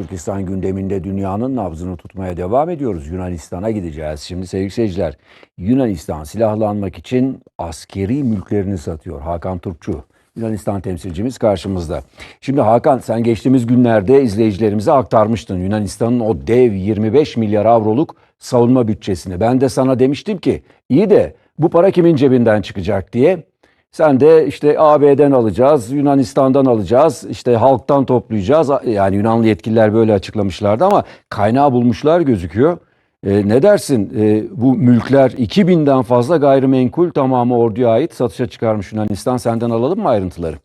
Türkistan gündeminde dünyanın nabzını tutmaya devam ediyoruz. Yunanistan'a gideceğiz. Şimdi sevgili seyirciler, Yunanistan silahlanmak için askeri mülklerini satıyor. Hakan Turkçu, Yunanistan temsilcimiz karşımızda. Şimdi Hakan sen geçtiğimiz günlerde izleyicilerimize aktarmıştın Yunanistan'ın o dev 25 milyar avroluk savunma bütçesini. Ben de sana demiştim ki iyi de bu para kimin cebinden çıkacak diye. Sen de işte AB'den alacağız, Yunanistan'dan alacağız, işte halktan toplayacağız. Yani Yunanlı yetkililer böyle açıklamışlardı ama kaynağı bulmuşlar gözüküyor. E, ne dersin E, bu mülkler 2000'den fazla gayrimenkul tamamı orduya ait satışa çıkarmış Yunanistan. Senden alalım mı ayrıntıları?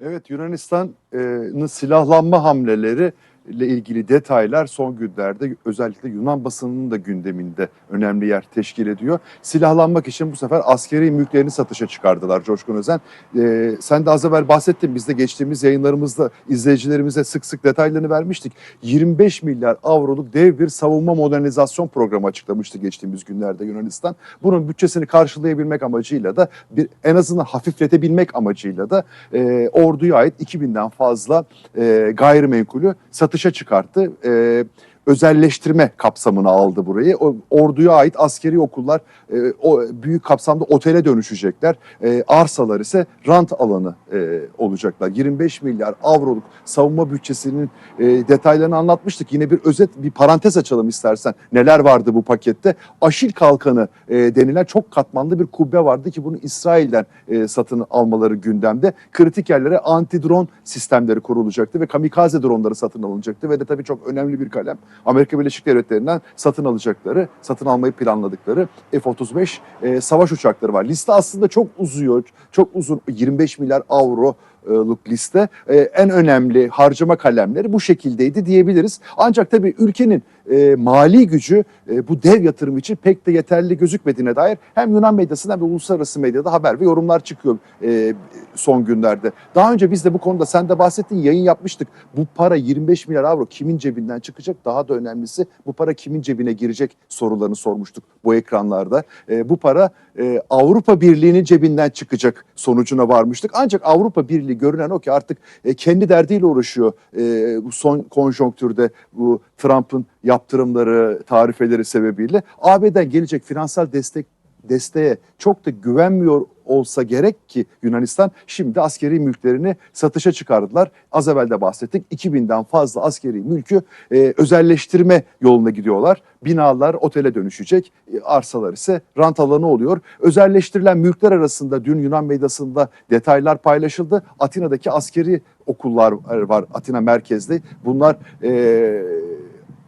Evet Yunanistan'ın silahlanma hamleleri ile ilgili detaylar son günlerde özellikle Yunan basınının da gündeminde önemli yer teşkil ediyor. Silahlanmak için bu sefer askeri mülklerini satışa çıkardılar Coşkun Özen. Ee, sen de az evvel bahsettin biz de geçtiğimiz yayınlarımızda izleyicilerimize sık sık detaylarını vermiştik. 25 milyar avroluk dev bir savunma modernizasyon programı açıklamıştı geçtiğimiz günlerde Yunanistan. Bunun bütçesini karşılayabilmek amacıyla da bir en azından hafifletebilmek amacıyla da e, orduya ait 2000'den fazla e, gayrimenkulü satışa çıkarttı. E, özelleştirme kapsamına aldı burayı. O, orduya ait askeri okullar e, o büyük kapsamda otele dönüşecekler. E, arsalar ise rant alanı e, olacaklar. 25 milyar avroluk savunma bütçesinin e, detaylarını anlatmıştık. Yine bir özet, bir parantez açalım istersen. Neler vardı bu pakette? Aşil kalkanı e, denilen çok katmanlı bir kubbe vardı ki bunu İsrail'den e, satın almaları gündemde. Kritik yerlere anti-drone sistemleri kurulacaktı ve kamikaze dronları satın alınacaktı ve de tabii çok önemli bir kalem. Amerika Birleşik Devletleri'nden satın alacakları, satın almayı planladıkları F-35 e, savaş uçakları var. Liste aslında çok uzuyor, çok uzun 25 milyar avro luk liste. E, en önemli harcama kalemleri bu şekildeydi diyebiliriz. Ancak tabii ülkenin e, mali gücü e, bu dev yatırım için pek de yeterli gözükmediğine dair hem Yunan medyasından hem de uluslararası medyada haber ve yorumlar çıkıyor e, son günlerde. Daha önce biz de bu konuda sen de bahsettin yayın yapmıştık. Bu para 25 milyar avro kimin cebinden çıkacak? Daha da önemlisi bu para kimin cebine girecek sorularını sormuştuk bu ekranlarda. E, bu para e, Avrupa Birliği'nin cebinden çıkacak sonucuna varmıştık. Ancak Avrupa Birliği görünen o ki artık e, kendi derdiyle uğraşıyor e, bu son konjonktürde bu Trump'ın yaptırımları, tarifeleri sebebiyle AB'den gelecek finansal destek desteğe çok da güvenmiyor olsa gerek ki Yunanistan şimdi askeri mülklerini satışa çıkardılar. Az evvel de bahsettik 2000'den fazla askeri mülkü e, özelleştirme yoluna gidiyorlar. Binalar otele dönüşecek, e, arsalar ise rant alanı oluyor. Özelleştirilen mülkler arasında dün Yunan medyasında detaylar paylaşıldı. Atina'daki askeri okullar var Atina merkezde. Bunlar e,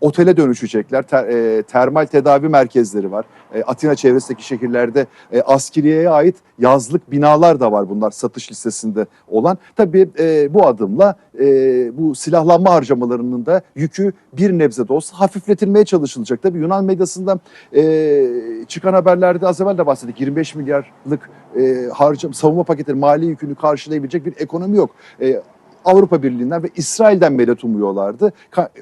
otele dönüşecekler. Ter, e, termal tedavi merkezleri var. E, Atina çevresindeki şehirlerde e, askeriyeye ait yazlık binalar da var bunlar satış listesinde olan. Tabii e, bu adımla e, bu silahlanma harcamalarının da yükü bir nebze de olsa hafifletilmeye çalışılacak. Tabii Yunan medyasında e, çıkan haberlerde az evvel de bahsettik. 25 milyarlık e, harcam, savunma paketleri mali yükünü karşılayabilecek bir ekonomi yok. E, Avrupa Birliği'nden ve İsrail'den medet umuyorlardı.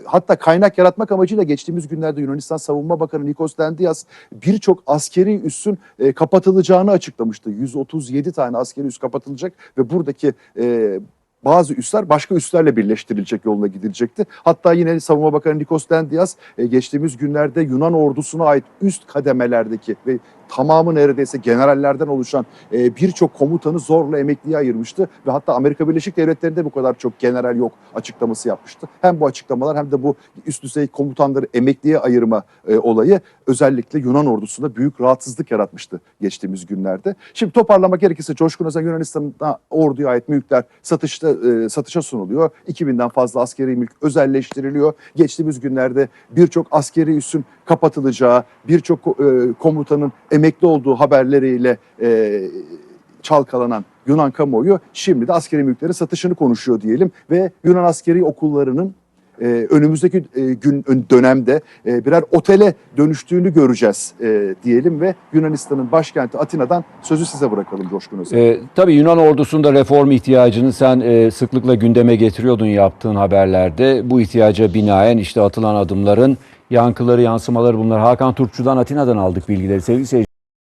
Hatta kaynak yaratmak amacıyla geçtiğimiz günlerde Yunanistan Savunma Bakanı Nikos Dendias birçok askeri üssün e, kapatılacağını açıklamıştı. 137 tane askeri üs kapatılacak ve buradaki e, bazı üsler başka üslerle birleştirilecek yoluna gidilecekti. Hatta yine Savunma Bakanı Nikos Dendias e, geçtiğimiz günlerde Yunan ordusuna ait üst kademelerdeki ve tamamı neredeyse generallerden oluşan e, birçok komutanı zorla emekliye ayırmıştı ve hatta Amerika Birleşik Devletleri'nde bu kadar çok general yok açıklaması yapmıştı. Hem bu açıklamalar hem de bu üst düzey komutanları emekliye ayırma e, olayı özellikle Yunan ordusunda büyük rahatsızlık yaratmıştı geçtiğimiz günlerde. Şimdi toparlamak gerekirse Coşkun Özen Yunanistan'da orduya ait mülkler satışta e, satışa sunuluyor. 2000'den fazla askeri mülk özelleştiriliyor. Geçtiğimiz günlerde birçok askeri üssün kapatılacağı, birçok e, komutanın emekli olduğu haberleriyle e, çalkalanan Yunan kamuoyu şimdi de askeri mülklerin satışını konuşuyor diyelim ve Yunan askeri okullarının e, önümüzdeki e, gün ön- dönemde e, birer otele dönüştüğünü göreceğiz e, diyelim ve Yunanistan'ın başkenti Atina'dan sözü size bırakalım Coşkun Özen. Ee, tabii Yunan ordusunda reform ihtiyacını sen e, sıklıkla gündeme getiriyordun yaptığın haberlerde. Bu ihtiyaca binaen işte atılan adımların yankıları, yansımaları bunlar. Hakan Turkçu'dan Atina'dan aldık bilgileri sevgili seyirciler.